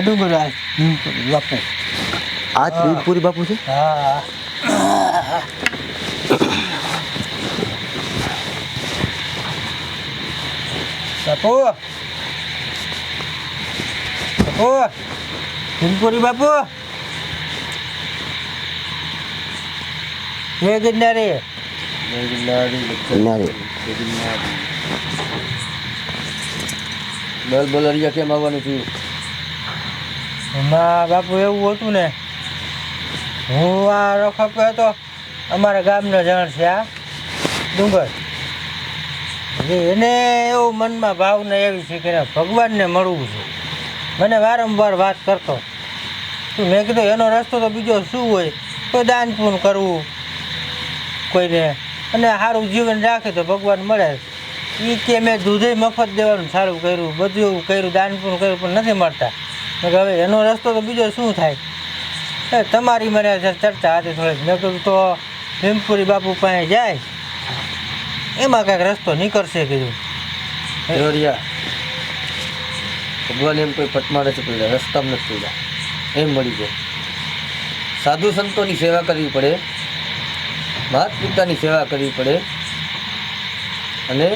ડુંગરાજ ભીમપુરી બાપુ. આ ભીમપુરી બાપુ છે? હા. બાપુ. બાપુ. ભીમપુરી બાપુ. જય ગિરનારી. બોલ બોલ કેમ આવવાનું થયું એમાં બાપુ એવું હતું ને, હું આ રખપ હતો અમારા ગામનો જણ છે આ, ડુંગર. એને એવું મનમાં ભાવના એવી છે કે ભગવાનને મળવું છે. મને વારંવાર વાત કરતો. તું મેં કીધું, એનો રસ્તો તો બીજો શું હોય? કોઈ દાન પૂન કરવું કોઈને? અને સારું જીવન રાખે તો ભગવાન મળે. એ કે મેં દૂધે મફત દેવાનું સારું કર્યું, બધું એવું કર્યું, દાન પૂન કર્યું, પણ નથી મળતા. હવે એનો રસ્તો તો બીજો શું થાય? તમારી મને ચર્ચા હતી થોડીક, મેં કીધું, તો ભીમપુરી બાપુ પાસે જાય? એમાં કાંઈક રસ્તો નીકળશે, કીધું. ભગવાન એમ કોઈ પટમાં નથી પડ્યા રસ્તામાં નથી પડ્યા એમ મળી જાય સાધુ સંતોની સેવા કરવી પડે માત પિતાની સેવા કરવી પડે, અને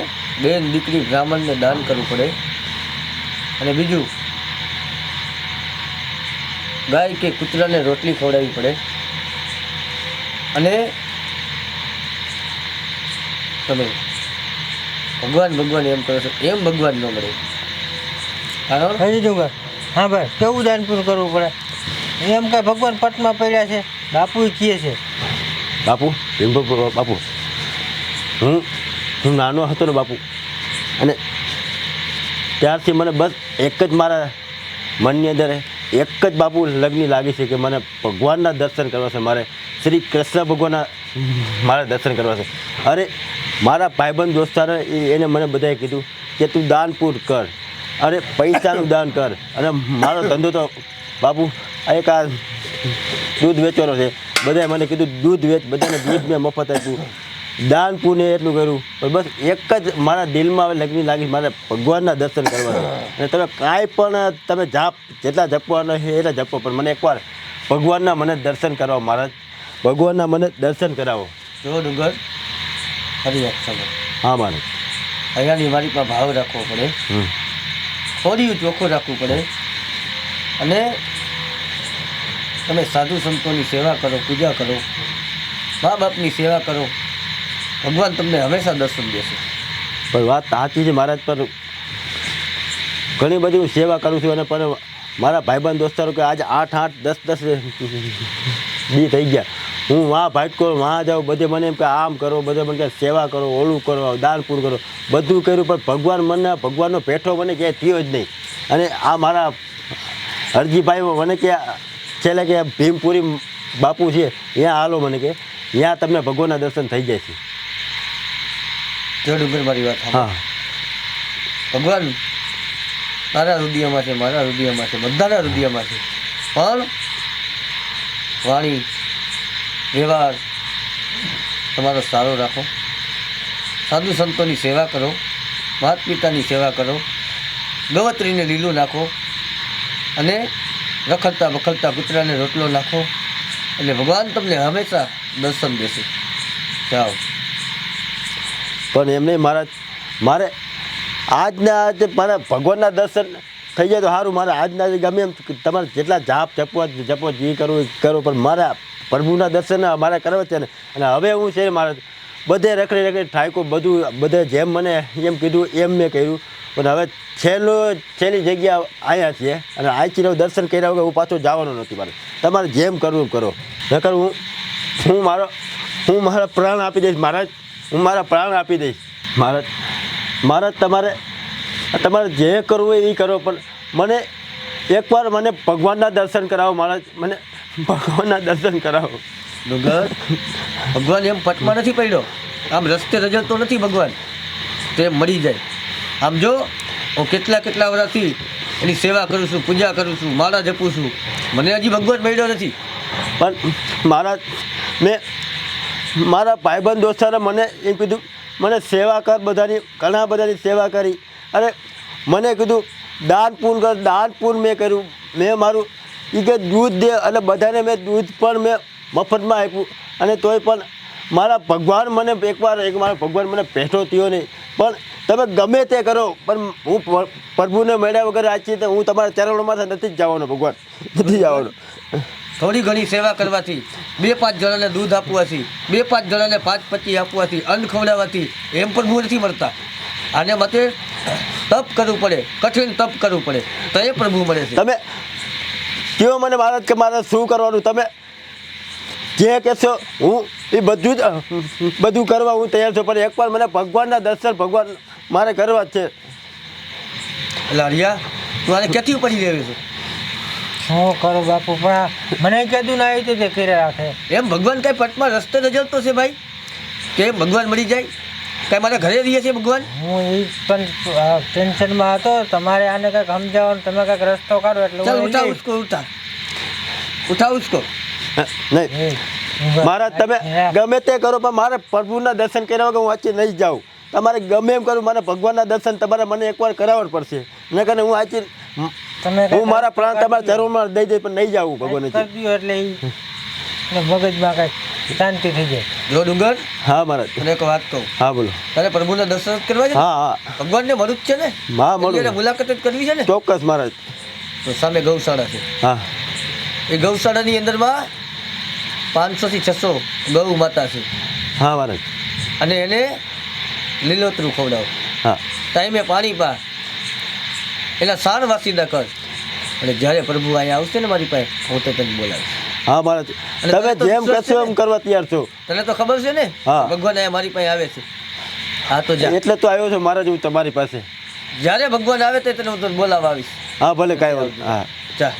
બેન દીકરી બ્રાહ્મણને દાન કરવું પડે. અને બીજું ગાય કે કૂતરાને રોટલી ખવડાવવી પડે? અને તમે ભગવાન ભગવાન એમ કરો છો એમ ભગવાન ન મળે. કારણ? હજી ડુંગર હા ભાઈ કેવું ઉદાહરણ પૂન કરવું પડે? એમ કાંઈ ભગવાન પટમાં પડ્યા છે બાપુ કહે છે. બાપુ ભીમપુરી બાપુ. હું હું નાનો હતો ને બાપુ. અને ત્યારથી મને બસ એક જ મારા મનની અંદર એક જ બાપુ લગ્ન લાગી છે કે મને ભગવાનના દર્શન કરવા છે. મારે શ્રી કૃષ્ણ ભગવાનના મારે દર્શન કરવા છે. અરે, મારા ભાઈબંધ દોસ્તારે એને મને બધાએ કીધું કે તું દાન પૂર કર. અરે, પૈસાનું દાન કર. અને મારો ધંધો તો બાપુ એક આ દૂધ વેચવાનો છે. બધાએ મને કીધું, દૂધ વેચ, બધાને દૂધ મેં મફત આપ્યું. દાન પુણ્ય એટલું કર્યું. પણ બસ એક જ મારા દિલમાં હવે લગ્ન લાગી મારે ભગવાનના દર્શન કરવાના. અને તમે કાંઈ પણ તમે જાપ જેટલા જપવાના છે એટલા જપો. પણ મને એકવાર ભગવાનના મને દર્શન કરાવો મહારાજ. ભગવાનના મને દર્શન કરાવો. જો ડુંગર ફરી વાત સમજ હા મારે અહીંયાની મારી પણ ભાવ રાખવો પડે. થોડી ચોખ્ખું રાખવું પડે. અને તમે સાધુ સંતોની સેવા કરો પૂજા કરો. મા બાપની સેવા કરો. ભગવાન તમને હંમેશા દર્શન દેશે પણ વાત સાચી છે મહારાજ પર ઘણી બધી હું સેવા કરું છું અને પણ મારા ભાઈબંધ દોસ્તારો કે આજે આઠ આઠ દસ દસ દી થઈ ગયા. હું વાં ભાટકો વાં જાઉં બધે મને એમ કે આમ કરો, બધે મને કે સેવા કરો, ઓલું કરો દાન પૂર કરો. બધું કર્યું, પણ ભગવાન મને, ભગવાનનો પેઠો મને ક્યાંય થયો જ નહીં. અને આ મારા હરજીભાઈ મને કે, છેલ્લે કે ભીમપુરી બાપુ છે, ત્યાં હાલો મને કે, ત્યાં તમને ભગવાનના દર્શન થઈ જાય છે. જો ડુંગર મારી વાત હા. ભગવાન તારા હૃદયમાં છે મારા રુદિયામાં છે બધાના હૃદયમાં છે. પણ વાણી વ્યવહાર તમારો સારો રાખો. સાધુ સંતોની સેવા કરો માતા પિતાની સેવા કરો ગવત્રીને લીલું નાખો અને રખડતા બખડતા કૂતરાને રોટલો નાખો એટલે ભગવાન તમને હંમેશા દર્શન દેશે. જાઓ. પણ એમને મારા મારે આજના આજે મારા ભગવાનના દર્શન થઈ જાય તો સારું. મારે આજના આજે ગમે એમ તમારે જેટલા જાપ, જપવા જપો જે કરવું કરો, પણ મારા પ્રભુના દર્શન મારે કરવા છે ને. અને હવે હું છે મારે બધે રખડી રખડી ઠાકો બધું, બધે જેમ મને એમ કીધું એમ મેં કર્યું. પણ હવે છેલ્લો, છેલ્લી જગ્યા અહીંયા છે અને આઈથી દર્શન કર્યા વગર હું પાછો જવાનો નથી મારે. તમારે જેમ કરવું કરો. નકર હું હું મારો હું મારા પ્રાણ આપી દઈશ. મહારાજ હું મારા પ્રાણ આપી દઈશ. મારા મારા તમારે તમારે જે કરવું હોય એ કરો પણ મને એકવાર મને ભગવાનના દર્શન કરાવો મારા મને ભગવાનના દર્શન કરાવો. ડુંગર ભગવાન એમ પટમાં નથી પડ્યો. આમ રસ્તે રજતો નથી ભગવાન. તે મળી જાય. આમ જો હું કેટલા કેટલા વર્ષથી એની સેવા કરું છું પૂજા કરું છું માળા જપું છું. મને હજી ભગવાન મળ્યો નથી. પણ મારા મેં મારા ભાઈબંધ દોસ્તારે મને એમ કીધું, મને સેવા કર બધાની, ઘણા બધાની સેવા કરી. અને મને કીધું, દાન પૂન કર, દાન પૂન મેં કર્યું. મેં મારું એ કે દૂધ દે અને બધાને મેં દૂધ પણ મેં મફતમાં આપ્યું. અને તોય પણ મારા ભગવાન મને એકવાર, એક મારા ભગવાન મને ભેટો થયો નહીં. પણ તમે ગમે તે કરો, પણ હું પ્રભુને મળ્યા વગર આજ છે હું તમારા ચરણોમાં નથી જ જવાનો, ભગવાન. નથી જવાનો. થોડી ઘણી સેવા કરવાથી બે પાંચ જણાને દૂધ આપવાથી બે પાંચ જણાને પાંચ પચી આપવાથી અન્ન ખવડાવવાથી એમ પણ હું નથી મળતા. આને માટે તપ કરવું પડે કઠિન તપ કરવું પડે તો એ પ્રભુ મળે છે. તમે કયો મને મહારાજ કે મારે શું કરવાનું? તમે જે કહેશો હું એ બધું જ બધું કરવા હું તૈયાર છું પણ એકવાર મને ભગવાનના દર્શન ભગવાન મારે કરવા જ છે. એટલે હરિયા તું આને ક્યાંથી પડી લેવે છે? શું કરું બાપુ? પણ મને કીધું ના આવી તો કરે રાખે. એમ ભગવાન કઈ પટમાં રસ્તે નજરતો છે ભાઈ? કે ભગવાન મળી જાય? કઈ મારે ઘરે રહીએ છે ભગવાન? હું એ પણ ટેન્શનમાં હતો. તમારે આને કંઈક સમજાવો તમે કંઈક રસ્તો કાઢો એટલે ચાલ ઉઠાવ ઉઠા. ઉસકો ઉઠા ઉઠા ઉસકો. નહીં. મારા તમે ગમે તે કરો પણ મારે પ્રભુના દર્શન કર્યા વગર હું આજે નહીં જાઉં. તમારે ગમે એમ કરું મને ભગવાનના દર્શન તમારે મને એકવાર કરાવવા પડશે પડશે. નકર હું કંઈક હું. મારા પ્રાણ તમારા ચરણમાં દઈ દઈ પણ નહીં જાઉં ભગવાન એટલે મગજમાં કઈ શાંતિ થઈ જાય. જો ડુંગર? હા મહારાજ. તને એક વાત કહું. હા બોલો. તારે પ્રભુના દર્શન કરવા છે હા હા. ભગવાનને મળું જ છે ને? હા મળું. એટલે મુલાકાત જ કરવી છે ને? ચોક્કસ મહારાજ. તો સામે ગૌશાળા છે. હા. એ ગૌશાળાની અંદરમાં પાંચસોથી છસો ગૌ માતા છે. હા મહારાજ. અને એને લીલોતરું ખવડાવો. હા. ટાઈમે પાણી પા. એના સાણ વાસીદા કર. અને જ્યારે પ્રભુ અહીંયા આવશે ને મારી પાસે હું તો તને બોલાવીશ. હા મહારાજ અને તમે જેમ કહેશો એમ કરવા તૈયાર છો. તને તો ખબર છે ને? હા. ભગવાન અહીંયા મારી પાસે આવે છે. હા તો જા. એટલે તો આવ્યો છું મહારાજ હું તમારી પાસે. જ્યારે ભગવાન આવે તો તને હું તને બોલાવવા આવીશ. હા ભલે કાંઈ વાંધો હા. ચા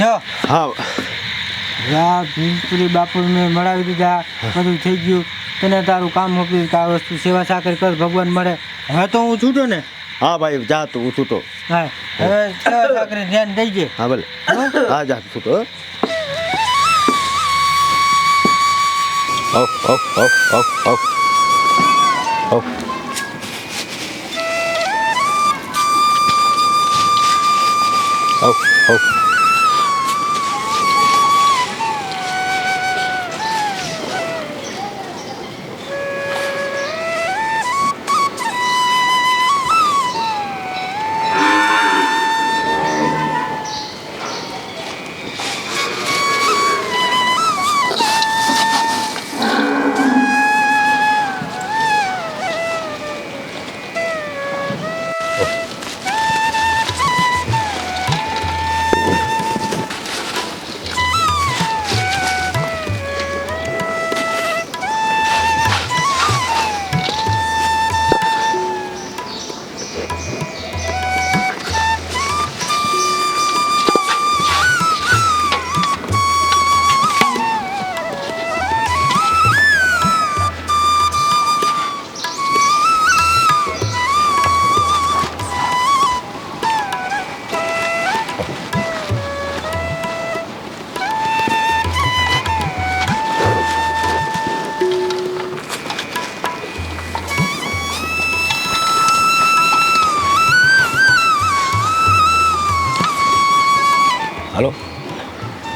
હા. હા. યા ભીમપુરી બાપુ મેં મળાવી દીધા. બધું થઈ ગયું. તને તારું કામ મોકલી કે આ વસ્તુ સેવા સાકર કર ભગવાન મળે. હવે તો હું છૂટો ને? હા ભાઈ જા તું હું છૂટો. હા. હવે સેવા સાકર ધ્યાન દઈજે હા ભલે. હા? જા તું છૂટો off off off off off off off off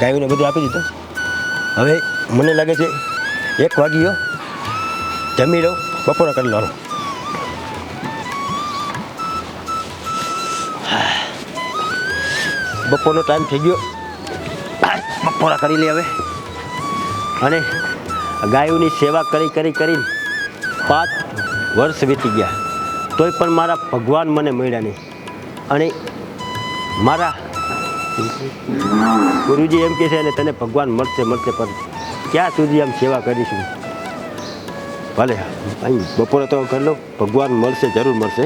ગાયોને બધું આપી દીધું. હવે મને લાગે છે એક વાગી ગયો જમી લઉં, બપોરા કરી લો બપોરનો ટાઈમ થઈ ગયો. બપોરા કરી લે હવે. અને ગાયોની સેવા કરી કરી કરીને પાંચ વર્ષ વીતી ગયા. તોય પણ મારા ભગવાન મને મળ્યા નહીં. અને મારા ગુરુજી એમ કહે છે અને તને ભગવાન મળશે મળશે, પણ ક્યાં સુધી આમ સેવા કરીશું? ભલે અહીં બપોરે તો કરી લો, ભગવાન મળશે, જરૂર મળશે.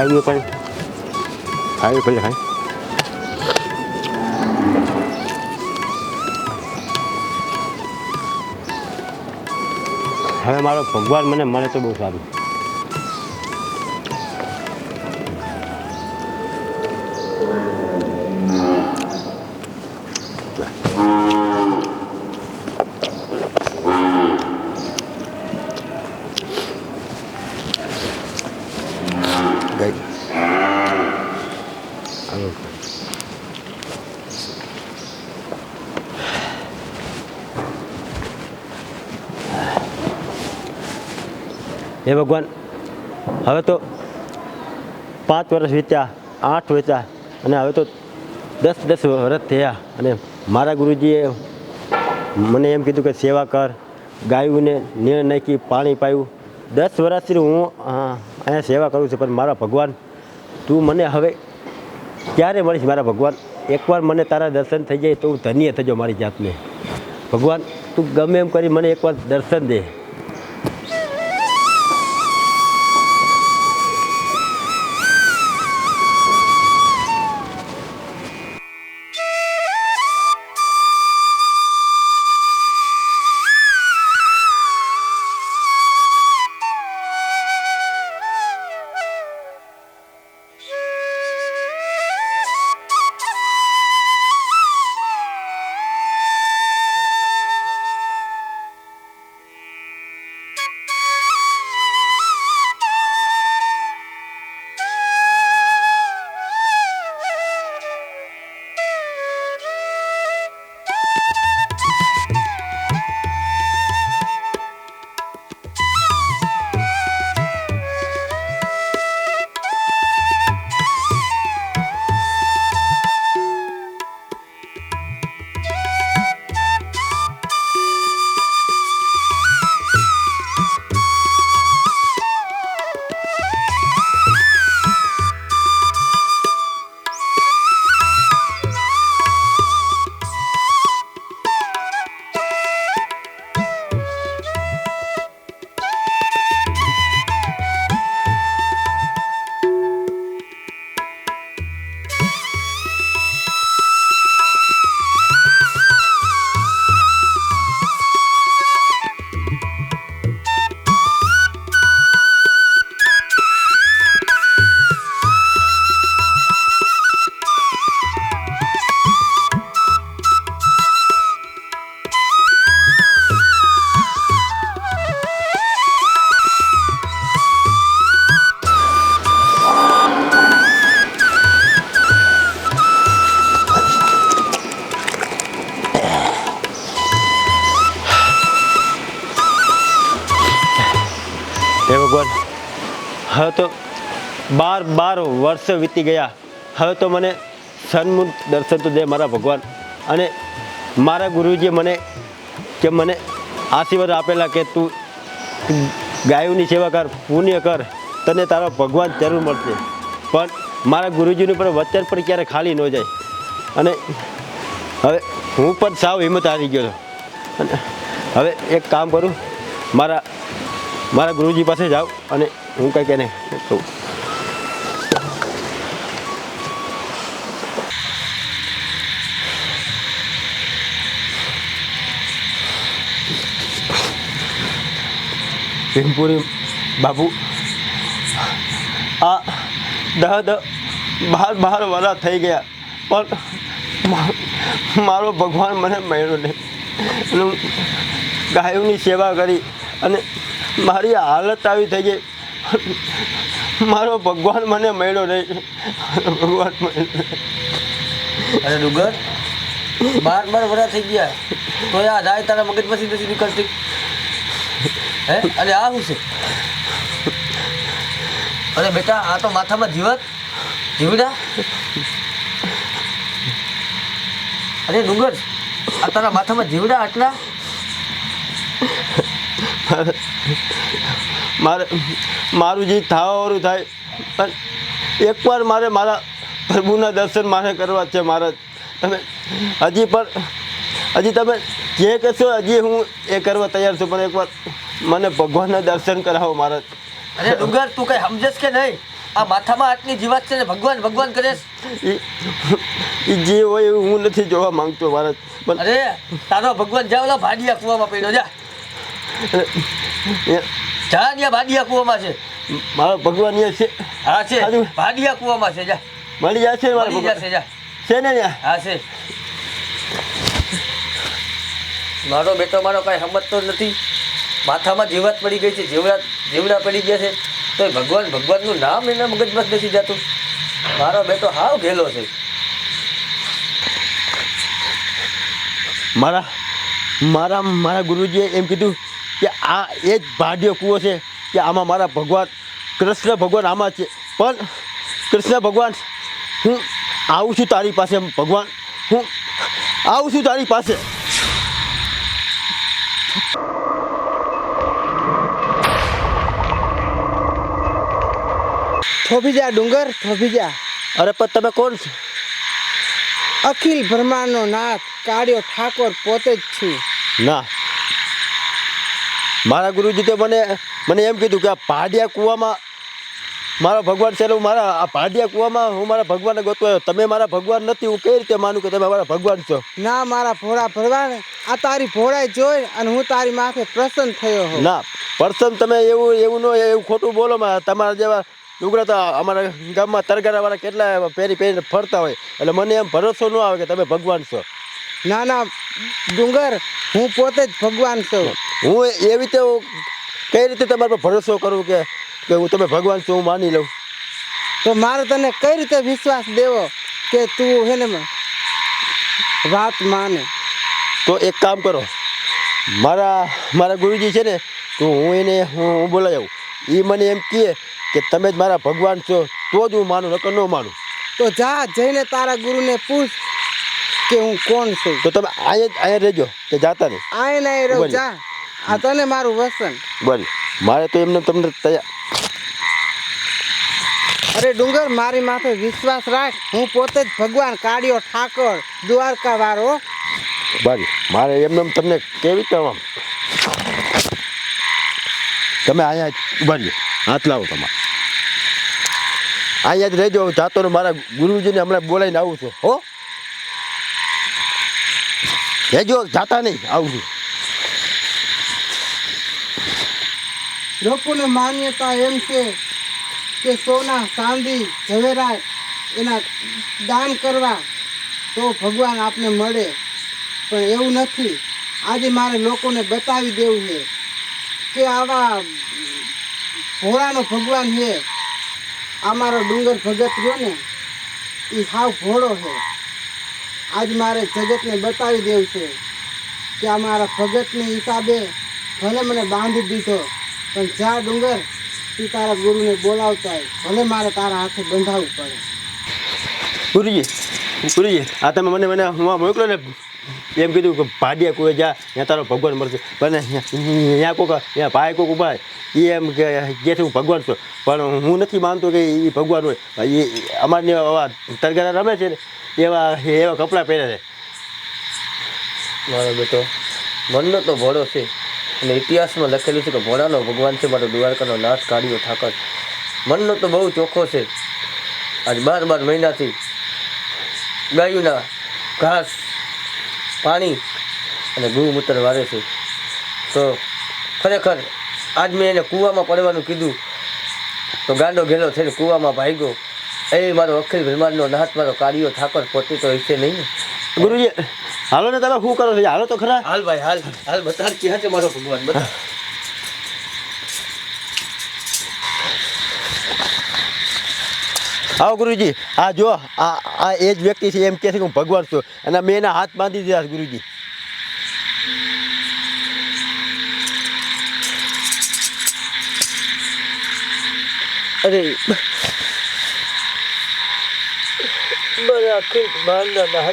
લાવીએ પણ. ખાવી પેલી ખાઈ હવે મારો ભગવાન મને મળે તો બહુ સારું. હે ભગવાન. હવે તો પાંચ વર્ષ વીત્યા, આઠ વીત્યા, અને હવે તો દસ દસ વર્ષ થયા. અને મારા ગુરુજીએ મને એમ કીધું કે સેવા કર, ગાયુંને નીણ નાખી, પાણી પાયું. દસ વર્ષથી હું અહીંયા સેવા કરું છું, પણ મારા ભગવાન, તું મને હવે ક્યારે મળીશ મારા ભગવાન? એકવાર મને તારા દર્શન થઈ જાય તો હું ધન્ય થજો મારી જાતને. ભગવાન, તું ગમે એમ કરી મને એકવાર દર્શન દે. વર્ષ વીતી ગયા. હવે તો મને સન્મુખ દર્શન તો દે મારા ભગવાન. અને મારા ગુરુજીએ મને કે મને આશીર્વાદ આપેલા કે તું ગાયોની સેવા કર, પુણ્ય કર, તને તારા ભગવાન જરૂર મળશે. પણ મારા ગુરુજીનું પણ વચન પણ ક્યારે ખાલી ન જાય. અને હવે હું પણ સાવ હિંમત હારી ગયો અને હવે એક કામ કરું, મારા મારા ગુરુજી પાસે જાઉં અને હું કંઈક એને કહું. ભીમપુરી બાપુ. આ દહ દહ બાર બાર વરા થઈ ગયા, પણ મારો ભગવાન મને મળ્યો નહીં. ગાયોની સેવા કરી અને મારી હાલત આવી થઈ ગઈ. મારો ભગવાન મને મળ્યો નહીં. ભગવાન મળ્યો. અરે ડુગર, બાર બાર વરા થઈ ગયા. તો આ રાય તારા મગજમાંથી નથી નીકળતી. હે? અરે આ શું છે? અરે બેટા, આ તો માથામાં જીવત. જીવડા અરે ડુંગર, આ તારા માથામાં જીવડા આટલા? મારે મારું જે થાવાવાળું થાય, પણ એકવાર મારે મારા પ્રભુના દર્શન મારે કરવા છે મારા તમે હજી પણ હજી તમે જે કહેશો હજી હું એ કરવા તૈયાર છું, પણ એકવાર મને ભગવાનના દર્શન કરાવો મારા અરે ડુંગર તું કઈ સમજસ કે નહીં? આ માથામાં આટલી જીવાત છે ને ભગવાન ભગવાન કરે એ જે હોય એવું હું નથી જોવા માંગતો મારા પણ અરે તારો ભગવાન જાવલા ભાડિયા કુવામાં પડ્યો જા. જા ત્યાં ભાડિયા કૂવામાં છે. મારો ભગવાન અહીંયા છે. હા છે. ભાડિયા કૂવામાં છે જા. મળી જશે મળી જશે જા. છે ને હા છે. મારો બેટો મારો કાંઈ સમજતો જ નથી. માથામાં જીવરાત પડી ગઈ છે, જીવરાત, જીવડા પડી ગયા છે તો ભગવાન, ભગવાનનું નામ એના મગજમાં નથી જતું. મારો બેટો હાવ ઘેલો છે. મારા મારા મારા ગુરુજીએ એમ કીધું કે આ એ જ ભાડ્યો કૂવો છે કે આમાં મારા ભગવાન, કૃષ્ણ ભગવાન આમાં છે. પણ કૃષ્ણ ભગવાન, હું આવું છું તારી પાસે, ભગવાન, હું આવું છું તારી પાસે. થોભી જા ડુંગર થોભી જા. અરે પણ તમે કોણ છો? અખિલ બ્રહ્માંડનો નાથ કાળિયો ઠાકોર પોતે જ છું. ના. મારા ગુરુજી તો મને મને એમ કીધું કે આ પાડિયા કૂવામાં મારા ભગવાન છે હું મારા આ ભાડિયા કૂવામાં હું મારા ભગવાનને આવ્યો. તમે મારા ભગવાન નથી હું કઈ રીતે માનું કે તમે મારા ભગવાન છો? ના મારા ભોળા ભગવાન આ તારી ભોળાઈ જોઈ અને હું તારી માથે પ્રસન્ન થયો ના પ્રસન્ન તમે એવું એવું ન એવું ખોટું બોલો મારા તમારા જેવા લુગડા તો અમારા ગામમાં તરગારાવાળા કેટલા પહેરી પહેરીને ફરતા હોય. એટલે મને એમ ભરોસો ન આવે કે તમે ભગવાન છો. ના ના ડુંગર હું પોતે જ ભગવાન છું. હું એવી રીતે કઈ રીતે તમારા પર ભરોસો કરું કે કે હું તમે ભગવાન છું હું માની લઉં? તો મારે તને કઈ રીતે વિશ્વાસ દેવો કે તું હે ને વાત માને? તો એક કામ કરો. મારા મારા ગુરુજી છે ને તો હું એને હું હું બોલાવી આવું. એ મને એમ કહે કે તમે જ મારા ભગવાન છો તો જ હું માનું નકર ન માનું. તો જા જઈને તારા ગુરુને પૂછ કે હું કોણ છું. તો તમે અહીંયા જ અહીંયા રહેજો કે જાતા નહીં. આય ના રહું. જા. આ તને મારું વસન. બોલ મારે તો એમને તમને તૈયાર અરે ડુંગર મારી માથે વિશ્વાસ રાખ. હું પોતે જ ભગવાન કાળિયો ઠાકોર દ્વારકા વાળો બોલ મારે એમને તમને કેવી રીતે તમે અહીંયા ઊભા રહ્યો હાથ લાવો તમારે. અહીંયા જ રહેજો જાતો મારા ગુરુજીને હમણાં બોલાવીને આવું છું, હો? રહેજો, જાતા નહીં, આવું છું. લોકોને માન્યતા એમ છે કે સોના, ચાંદી ઝવેરા એના દાન કરવા તો ભગવાન આપને મળે. પણ એવું નથી. આજે મારે લોકોને બતાવી દેવું છે કે આવા ભોળાનો ભગવાન છે. આ મારો ડુંગર ભગત રહ્યો ને એ સાવ ભોળો છે. આજ મારે જગતને બતાવી દેવું છે કે આ મારા ભગતની હિસાબે ભલે મને બાંધી દીધો, પણ જા ડુંગર, તું તારા ગુરુને બોલાવતા હોય ભલે મારે તારા હાથે બંધાવવું પડે. ગુરુજી ગુરુજી, આ તમે મને મને હું મોકલો ને એમ કીધું કે ભાડિયા કોઈ જા, ત્યાં તારો ભગવાન મળશે. પણ ત્યાં કોક ત્યાં ભાઈ કોક ઊભા એ એમ કે જે હું ભગવાન છું. પણ હું નથી માનતો કે એ ભગવાન હોય. એ અમારને આવા તરગારા રમે છે ને, એવા એવા કપડાં પહેરે છે. મારો બેટો, મનનો તો ભોળો છે. અને ઇતિહાસમાં લખેલું છે કે ભોળાનો ભગવાન છે મારો દ્વારકાનો નાશ કાઢ્યો ઠાકર. મનનો તો બહુ ચોખ્ખો છે. આજ બાર બાર મહિનાથી ગાયુંના ઘાસ પાણી અને ગૌમૂત્ર વારે છે. તો ખરેખર આજ મેં એને કૂવામાં પડવાનું કીધું. તો ગાંડો ઘેલો થઈને કૂવામાં ભાગ્યો. એ મારો અખિલ ભ્રમાનનો નાથ મારો કાર્યો ઠાકોર પોતે તો હશે નહીં ને? ગુરુજી હાલો ને તમે શું કરો છો? હાલો તો ખરા. હાલ ભાઈ હાલ હાલ બતા ક્યાં છે મારો ભગવાન? બતા આવો ગુરુજી. આ જો, આ એ જ વ્યક્તિ છે, એમ કહે છે કે હું ભગવાન છું. અને મેં એના હાથ બાંધી દીધા ગુરુજી. અરે, મારા મારના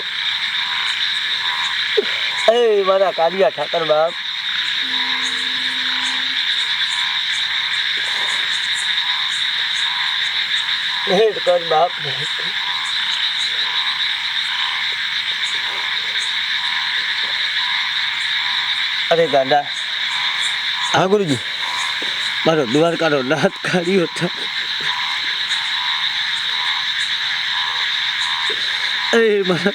એ મારા કાળિયા ઠાકર બાપ. ભેટ કર બાપ અરે ગાંડા. હા ગુરુજી. મારો દ્વારકાનો નાથ કાઢ્યો છે. એ મારા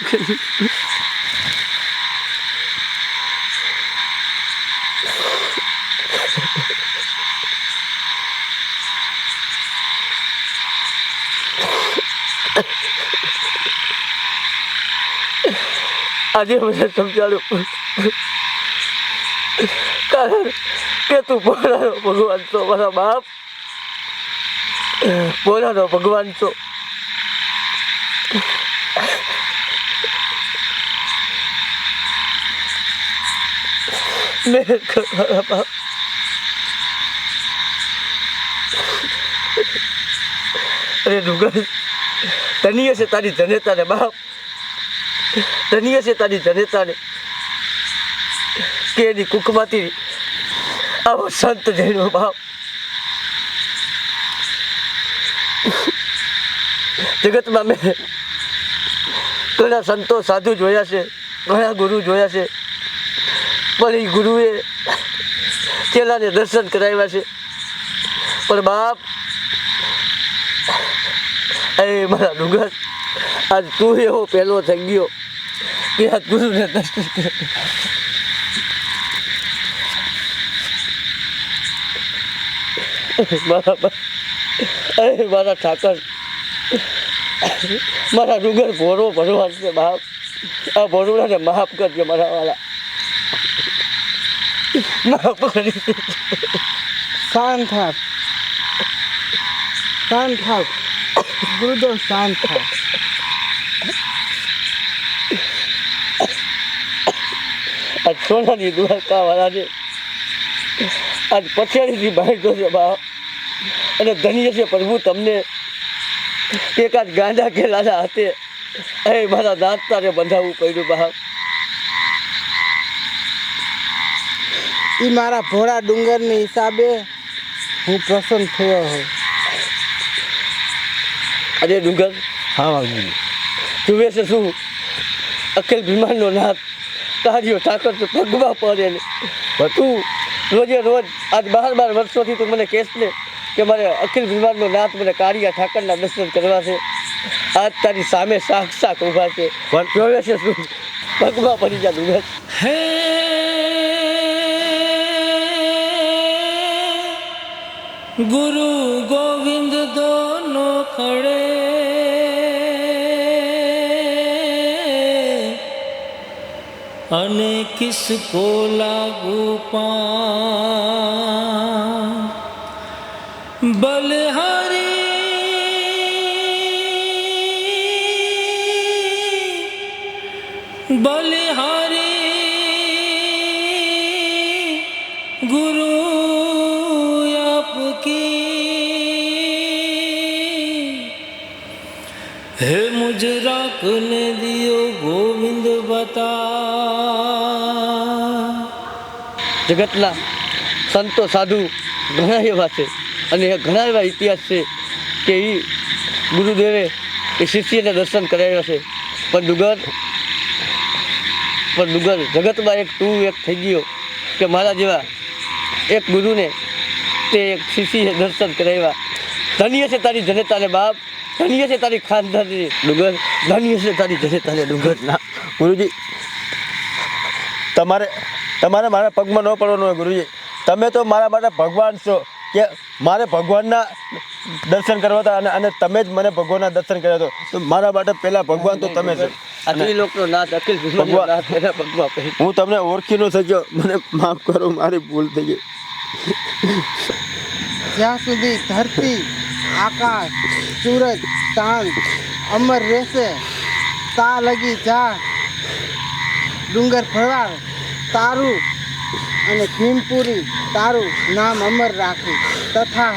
આજે મને સમજાડ્યું કારણ કે તું પોતાનો ભગવાન છો, મારા બાપ. પોતાનો ભગવાન છો. અરે ડુંગર ધન્ય છે તારી જનેતાને બાપ. ધન્ય છે તારી જનેતાને. કે એની કુકમાંથી આવો સંત જઈનો બાપ. જગતમાં મેં ઘણા સંતો સાધુ જોયા છે, ઘણા ગુરુ જોયા છે, પણ એ ગુરુએ ચેલાને દર્શન કરાવ્યા છે. પણ બાપ એ મારા ડુંગર આજ તું એવો પહેલો થઈ ગયો. આ ગુરુને દર્શન કરે મારા અરે, મારા ઠાકર. મારા ડુંગર ભોરો ભરવાન છે, બાપ. આ ભરોડાને માફ કરજો, મારા વાળા માફ કરી. શાંત થાક શાંત થાક ગુરુદેવ, શાંત થાક આજ સોનાની દ્વારકા વાળાને આજ પછેડીથી બાંધો છે બા અને ધન્ય છે પ્રભુ તમને. એકાદ ગાંધા કે ખેલાના હાથે એ મારા દાંત તારે બંધાવવું પડ્યું બાપ. એ મારા ભોળા ડુંગરની હિસાબે હું પ્રસન્ન થયો હોઉં. અરે ડુંગર હા વાઘજી. જુએ છે શું? અખિલ ભીમાનનો નાથ. તારીઓ ઠાકર તો પગમાં પડે ને. તું રોજે રોજ આજ બાર બાર વર્ષોથી તું મને કહેશ ને કે મારે અખિલ ભગવાનનો નાથ મને કાળિયા ઠાકરના દર્શન કરવા છે. આજ તારી સામે સાક્ષાત ઊભા છે. પણ જોવે છે શું? પગમાં પડી જાય ઊભા ગુરુ ગોવિંદ દોનો ખડે અને કિસકો લાગુ પા. બલ હે મુજરા કને દિયો ગોવિંદ બતા. જગતના સંતો સાધુ ઘણા એવા છે અને એ ઘણા એવા ઇતિહાસ છે કે એ ગુરુદેવે એ શિષ્યને દર્શન કરાવ્યા છે. પણ ડુગર પણ ડુગર જગતમાં એક તું એક થઈ ગયો કે મારા જેવા એક ગુરુને તે એક શિષ્યએ દર્શન કરાવ્યા. ધન્ય છે તારી જનતાને બાપ. ધન્ય છે તારી ખાનદાની ડુંગર ધન્ય છે તારી જનતાને ડુંગર ના ગુરુજી તમારે તમારે મારા પગમાં ન પડવાનું હોય ગુરુજી. તમે તો મારા માટે ભગવાન છો કે મારે ભગવાનના દર્શન કરવા હતા અને અને તમે જ મને ભગવાનના દર્શન કર્યા હતો. તો મારા માટે પહેલાં ભગવાન તો તમે છો. અખિલ લોકનો નાથ અખિલ ભગવાન- હું તમને ઓળખી ન શક્યો મને માફ કરો મારી ભૂલ થઈ ગઈ. જ્યાં સુધી ધરતી આકાશ, સૂરજ, ચાંદ, અમર રહેશે, તા લગી જા. ડુંગર ફરવાર તારું અને ભીમપુરી, તારું નામ અમર રાખી, તથા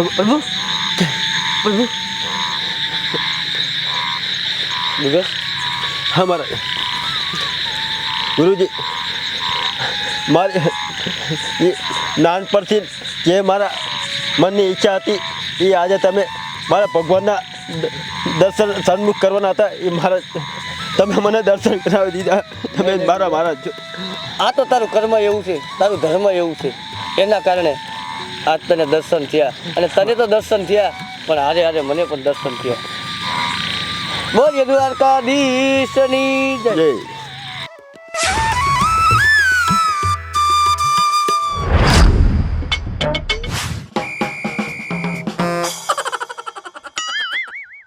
પ્રભુ પ્રભુ દિવસ હા મારા ગુરુજી મારી નાનપણથી જે મારા મનની ઈચ્છા હતી એ આજે તમે મારા ભગવાનના દર્શન સન્મુખ કરવાના હતા એ મારા તમે મને દર્શન કરાવી દીધા તમે મારા મારા છો આ તો તારું કર્મ એવું છે તારું ધર્મ એવું છે એના કારણે આજ તને દર્શન થયા. અને તને તો દર્શન થયા. પણ હારે હારે મને પણ દર્શન થયા. બોલ દ્વારકાધીશની જય. જય.